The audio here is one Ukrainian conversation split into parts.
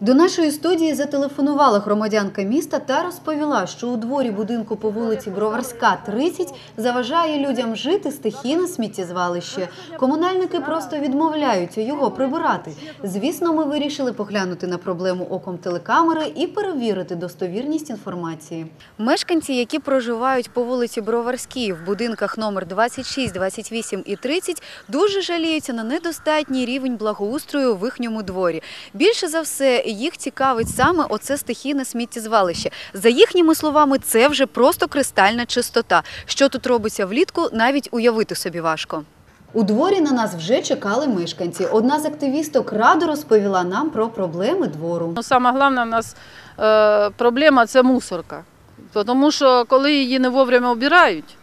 До нашої студії зателефонувала громадянка міста та розповіла, що у дворі будинку по вулиці Броварська, 30 заважає людям жити стихійне сміттєзвалище. Комунальники просто відмовляються його прибирати. Звісно, ми вирішили поглянути на проблему оком телекамери і перевірити достовірність інформації. Мешканці, які проживають по вулиці Броварській в будинках номер 26, 28 і 30, дуже жаліються на недостатній рівень благоустрою в їхньому дворі. Більше за все їх цікавить саме оце стихійне сміттєзвалище. За їхніми словами, це вже просто кристальна чистота. Що тут робиться влітку, навіть уявити собі важко. У дворі на нас вже чекали мешканці. Одна з активісток радо розповіла нам про проблеми двору. Ну, Саме головна у нас е, проблема це мусорка. Тому що коли її не вовремя обирають,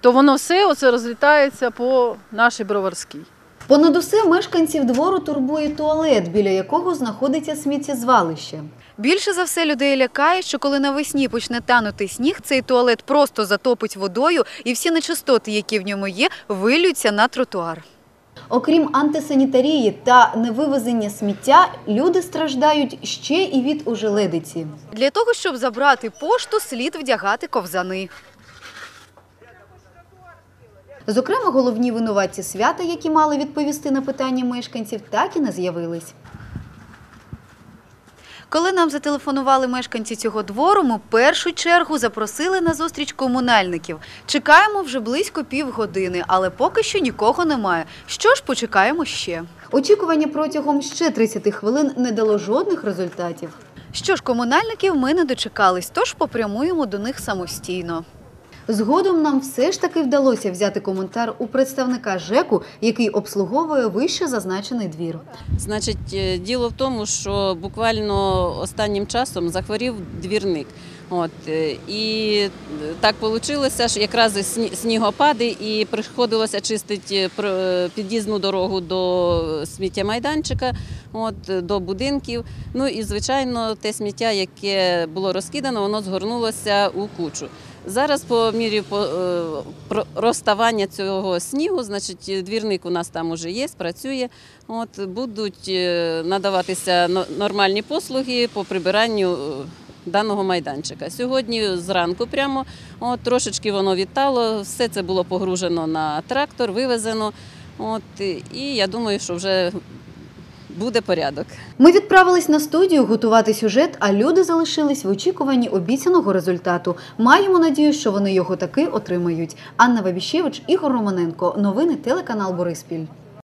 то воно все оце розлітається по нашій броварській. Понад усе мешканців двору турбує туалет, біля якого знаходиться сміттєзвалище. Більше за все людей лякає, що коли навесні почне танути сніг, цей туалет просто затопить водою, і всі нечистоти, які в ньому є, вилються на тротуар. Окрім антисанітарії та невивезення сміття, люди страждають ще і від ужеледиці. Для того, щоб забрати пошту, слід вдягати ковзани. Зокрема, головні винуватці свята, які мали відповісти на питання мешканців, так і не з'явились. Коли нам зателефонували мешканці цього двору, ми в першу чергу запросили на зустріч комунальників. Чекаємо вже близько півгодини, але поки що нікого немає. Що ж, почекаємо ще. Очікування протягом ще 30 хвилин не дало жодних результатів. Що ж, комунальників ми не дочекались, тож попрямуємо до них самостійно. Згодом нам все ж таки вдалося взяти коментар у представника ЖЕКу, який обслуговує вище зазначений двір. Значить, е, діло в тому, що буквально останнім часом захворів двірник. От, е, і так вийшло, що якраз сні- снігопади і приходилося чистити е, під'їзну дорогу до сміттємайданчика, от, е, до будинків. Ну і, звичайно, те сміття, яке було розкидано, воно згорнулося у кучу. Зараз, по мірі е, розставання цього снігу, значить, двірник у нас там уже є, працює. От, будуть е, надаватися нормальні послуги по прибиранню е, даного майданчика. Сьогодні зранку прямо от, трошечки воно відтало, все це було погружено на трактор, вивезено. От, і я думаю, що вже буде порядок. Ми відправились на студію готувати сюжет, а люди залишились в очікуванні обіцяного результату. Маємо надію, що вони його таки отримають. Анна Вабіщевич, Ігор Романенко. Новини телеканал Бориспіль.